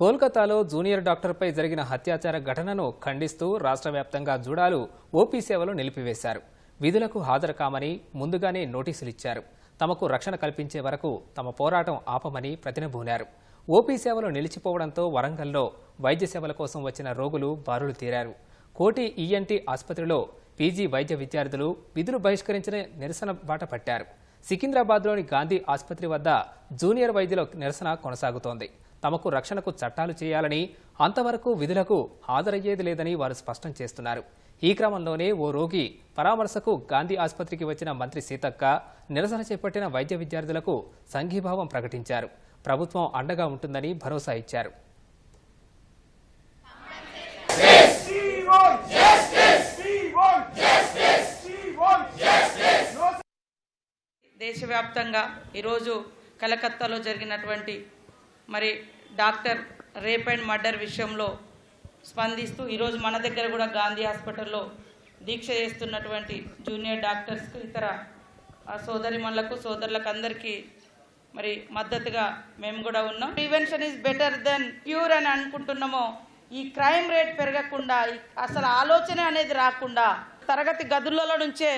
కోల్కతాలో జూనియర్ డాక్టర్పై జరిగిన హత్యాచార ఘటనను ఖండిస్తూ రాష్ట్ర వ్యాప్తంగా జూడాలు ఓపీ సేవలు నిలిపివేశారు. విధులకు హాజరు కామని ముందుగానే నోటీసులు ఇచ్చారు తమకు రక్షణ కల్పించే వరకు తమ పోరాటం ఆపమని ప్రతినబూనారు. ఓపీ సేవలు నిలిచిపోవడంతో వరంగల్లో వైద్య సేవల కోసం వచ్చిన రోగులు బారులు తీరారు. కోటి ఈఎన్టీ ఆసుపత్రిలో పీజీ వైద్య విద్యార్థులు విధులు బహిష్కరించిన నిరసన బాట పట్టారు. సికింద్రాబాద్లోని గాంధీ ఆసుపత్రి వద్ద జూనియర్ వైద్యుల నిరసన కొనసాగుతోంది. తమకు రక్షణకు చట్టాలు చేయాలని అంతవరకు విధులకు హాజరయ్యేది లేదని వారు స్పష్టం చేస్తున్నారు. ఈ క్రమంలోనే ఓ రోగి పరామర్శకు గాంధీ ఆసుపత్రికి వచ్చిన మంత్రి సీతక్క నిరసన చేపట్టిన వైద్య విద్యార్థులకు సంఘీభావం ప్రకటించారు. ప్రభుత్వం అండగా ఉంటుందని భరోసా ఇచ్చారు. దేశవ్యాప్తంగా ఈరోజు కలకత్తాలో జరిగినటువంటి మరి డాక్టర్ రేప్ అండ్ మర్డర్ విషయంలో స్పందిస్తూ ఈరోజు మన దగ్గర కూడా గాంధీ హాస్పిటల్లో దీక్ష చేస్తున్నటువంటి జూనియర్ డాక్టర్స్కు ఇతర ఆ, సోదరిమణులకు సోదరులకు అందరికీ మరి మద్దతుగా మేము కూడా ఉన్నాం. Prevention is better than cure అని అనుకుంటున్నామో ఈ క్రైమ్ రేట్ పెరగకుండా అసలు ఆలోచన అనేది రాకుండా తరగతి గదులలో నుంచే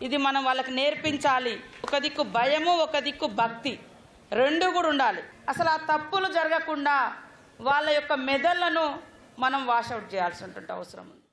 ఇది మనం వాళ్ళకి నేర్పించాలి. ఒక దిక్కు భయము ఒక దిక్కు భక్తి. రెండు కూడా ఉండాలి. అసలు ఆ తప్పులు జరగకుండా వాళ్ళ యొక్క మెదళ్ళను మనం వాషౌట్ చేయాల్సినటువంటి అవసరం ఉంది.